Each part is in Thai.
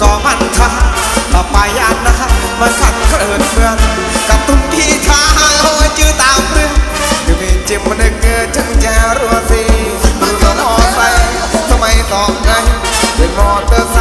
ก็มันทันต่อไปอันนะมันขัดเกิดเพื่อนกับตุ้มที่ทาโอ้ชื่อตามเรื่องดูมีจิมมันเกิดจังจะรัวสีมันก็มอใซค์ทำไมต้องไงเป็นมอเตอร์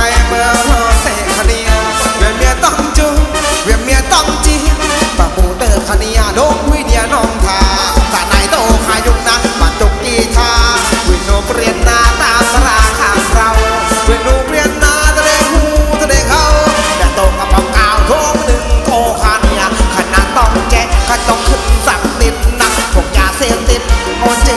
Ponte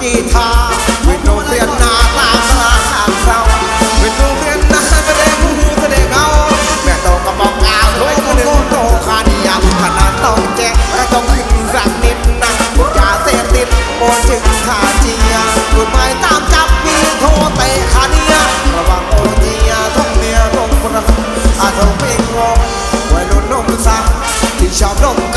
guitar with no fear na na na na sound with no fear na na de mu hu de ga o แม่ต้องกระบอกเอาโลกหนึ่งโตคานิยาขนาดต้องแจกและต้องขึ้นสักนิดนะกยาเสพติดโอจึงคาเจียกฎหมายตามจับมีโทษเตะคาเนียระวังโอเนียท่องเนียตลงประอาจจะเป็นงงวัยรุ่นนมสังที่ชอบนม